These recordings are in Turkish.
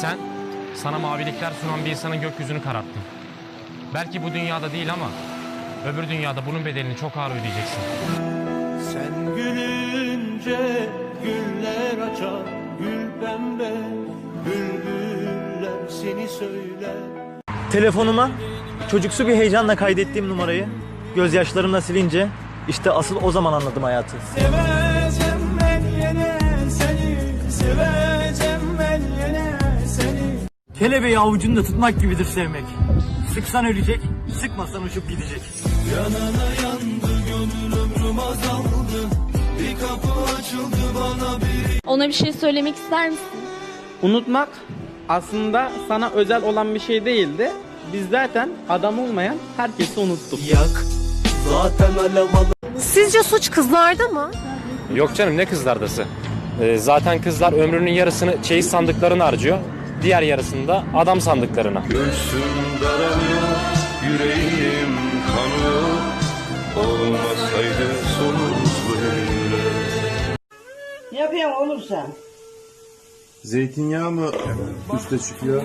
Sen sana mavilikler sunan bir insanın gökyüzünü kararttın. Belki bu dünyada değil ama öbür dünyada bunun bedelini çok ağır ödeyeceksin. Sen gülünce güller açar Gül pembe bülbüller seni söyler Telefonuma çocuksu bir heyecanla kaydettiğim numarayı gözyaşlarımla silince işte asıl o zaman anladım hayatı. Seveceğim Kelebeği avucunda tutmak gibidir sevmek. Sıksan ölecek, sıkmasan uçup gidecek. Yanana yandı gönül ömrüm azaldı Bir kapı açıldı bana bir Ona bir şey söylemek ister misin? Unutmak aslında sana özel olan bir şey değildi. Biz zaten adam olmayan herkesi unuttuk. Yak zaten alev Sizce suç kızlarda mı? Yok canım ne kızlardası. Ee, zaten kızlar ömrünün yarısını çeyiz sandıklarına harcıyor. Diğer yarısını da adam sandıklarına. Göğsüm daralıyor, yüreğim kanıyor Olmasaydı sonumuz böyle Ne yapıyorsun oğlum sen? Zeytinyağı mı üste çıkıyor?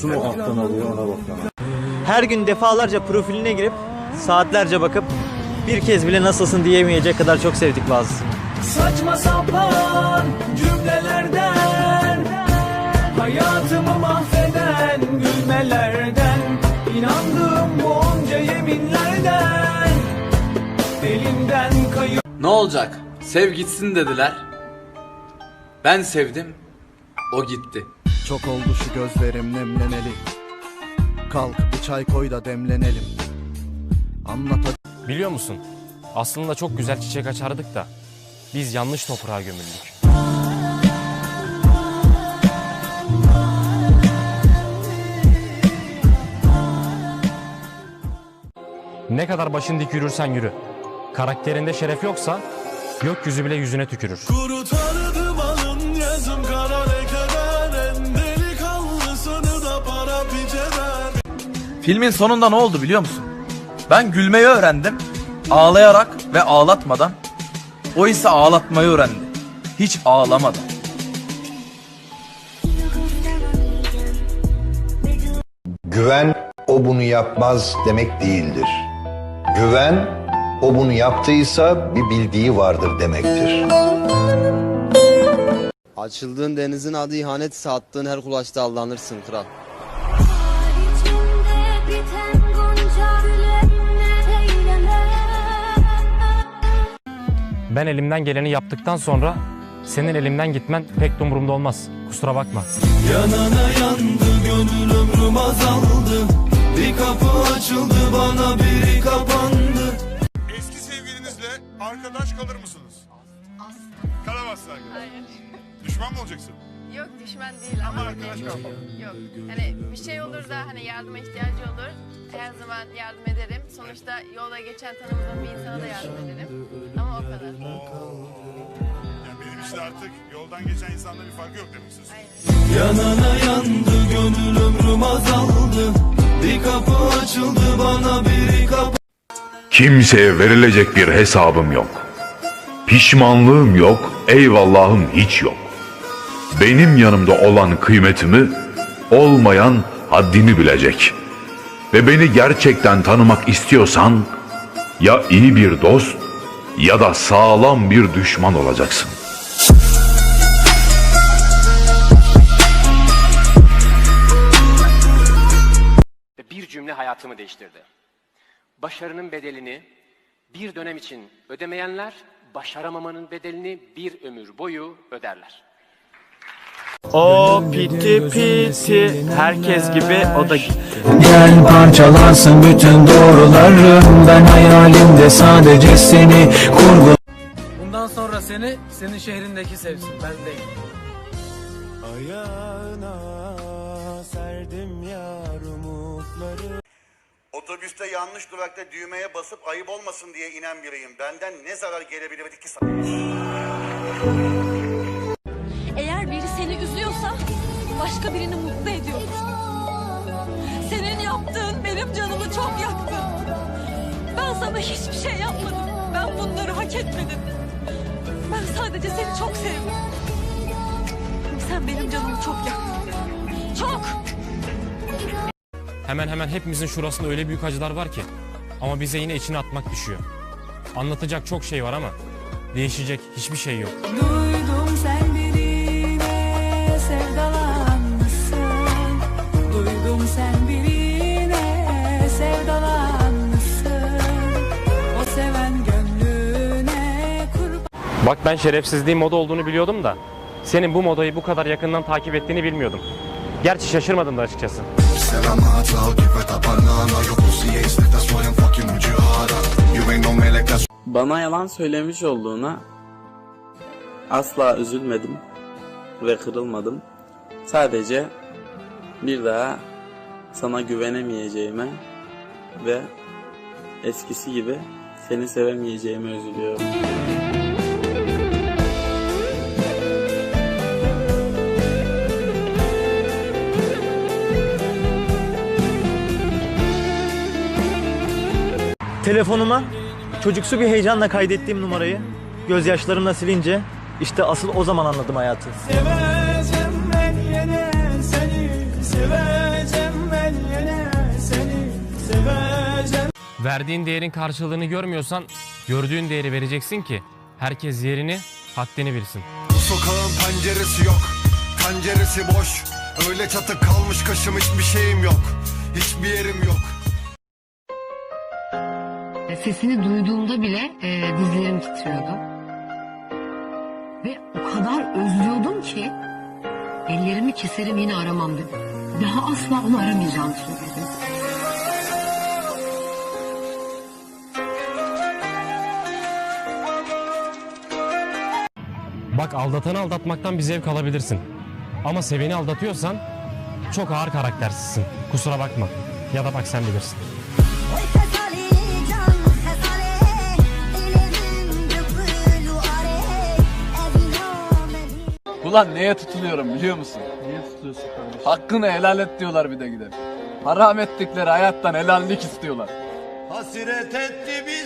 Su mu alttan alıyor ona bakalım. Her gün defalarca profiline girip saatlerce bakıp bir kez bile nasılsın diyemeyecek kadar çok sevdik bazısını. Saçma sapan cümlelerden Hayatımı mahveden gülmelerden İnandığım bu onca yeminlerden Elimden kayıp Ne olacak? Sev gitsin dediler. Ben sevdim. O gitti. Çok oldu şu gözlerim nemleneli Kalk bir çay koy da demlenelim Anlat Biliyor musun? Aslında çok güzel çiçek açardık da biz yanlış toprağa gömüldük. Ne kadar başın dik yürürsen yürü. Karakterinde şeref yoksa gökyüzü bile yüzüne tükürür. Kurtardım alın yazım kara lekeden En delikanlısını da para piçeden Filmin sonunda ne oldu biliyor musun? Ben gülmeyi öğrendim. Ağlayarak ve ağlatmadan. O ise ağlatmayı öğrendi. Hiç ağlamadan. Güven o bunu yapmaz demek değildir. Güven o bunu yaptıysa bir bildiği vardır demektir. Açıldığın denizin adı ihanet ise attığın her kulaçta aldanırsın kral. Ben elimden geleni yaptıktan sonra senin elimden gitmen pek de umurumda olmaz. Kusura bakma. Yanana yandı arkadaş kalır mısınız? Kalamazsın Hayır. Düşman mı olacaksın? Yok düşman değil ama, Ama arkadaş kalmalı. Yok. Hani bir şey olur da hani yardıma ihtiyacı olur. Her zaman yardım ederim. Sonuçta yolda geçen tanımadığım bir insana da yardım ederim. Ama o kadar. Yani benim için artık yoldan geçen insanla bir farkı yok demek istiyorsun. Yanana yandı gönül ömrüm azaldı Bir kapı açıldı bana biri kapandı Kimseye verilecek bir hesabım yok. Pişmanlığım yok, eyvallahım hiç yok. Benim yanımda olan kıymetimi, olmayan haddini bilecek. Ve beni gerçekten tanımak istiyorsan, ya iyi bir dost ya da sağlam bir düşman olacaksın. Bir cümle hayatımı değiştirdi. Başarının bedelini bir dönem için ödemeyenler, başaramamanın bedelini bir ömür boyu öderler. O piti piti herkes gibi o da gitti. Gel parçalansın bütün doğrularım Ben hayalimde sadece seni kurgu Bundan sonra seni senin şehrindeki sevsin ben değil. Ayağına serdim yar umutları Otobüste yanlış durakta düğmeye basıp ayıp olmasın diye inen biriyim. Benden ne zarar gelebilir ki sana? Eğer biri seni üzüyorsa başka birini mutlu ediyordur. Senin yaptığın benim canımı çok yaktı. Ben sana hiçbir şey yapmadım. Ben bunları hak etmedim. Ben sadece seni çok sevdim. Sen benim canımı çok yaktın. Çok! Hemen hemen hepimizin şurasında öyle büyük acılar var ki. Ama bize yine içine atmak düşüyor. Anlatacak çok şey var ama değişecek hiçbir şey yok. Duydum sen birine sevdalanmışsın Duydum sen birine sevdalanmışsın O seven gönlüne kurban Bak ben şerefsizliğin moda olduğunu biliyordum da senin bu modayı bu kadar yakından takip ettiğini bilmiyordum. Gerçi şaşırmadım da açıkçası. Bana yalan söylemiş olduğuna asla üzülmedim ve kırılmadım. Sadece bir daha sana güvenemeyeceğime ve eskisi gibi seni sevemeyeceğime üzülüyorum. Telefonuma çocuksu bir heyecanla kaydettiğim numarayı gözyaşlarımla silince işte asıl o zaman anladım hayatı. Seveceğim ben yine seni Seveceğim ben yine seni Seveceğim Verdiğin değerin karşılığını görmüyorsan gördüğün değeri vereceksin ki herkes yerini, haddini bilsin. Bu sokağın penceresi yok Penceresi boş Öyle çatı kalmış kaşım hiçbir şeyim yok Hiçbir yerim yok Sesini duyduğumda bile e, dizlerim titriyordu. Ve o kadar özlüyordum ki ellerimi keserim yine aramam dedim. Daha asla onu aramayacağım söyledim. Bak aldatanı aldatmaktan bir zevk alabilirsin. Ama seveni aldatıyorsan çok ağır karaktersizsin. Kusura bakma. Ya da bak sen bilirsin. Ulan neye tutuluyorum biliyor musun? Niye tutuyorsun kardeşim? Hakkını helal et diyorlar bir de gider. Haram ettikleri hayattan helallik istiyorlar. Hasret etti bize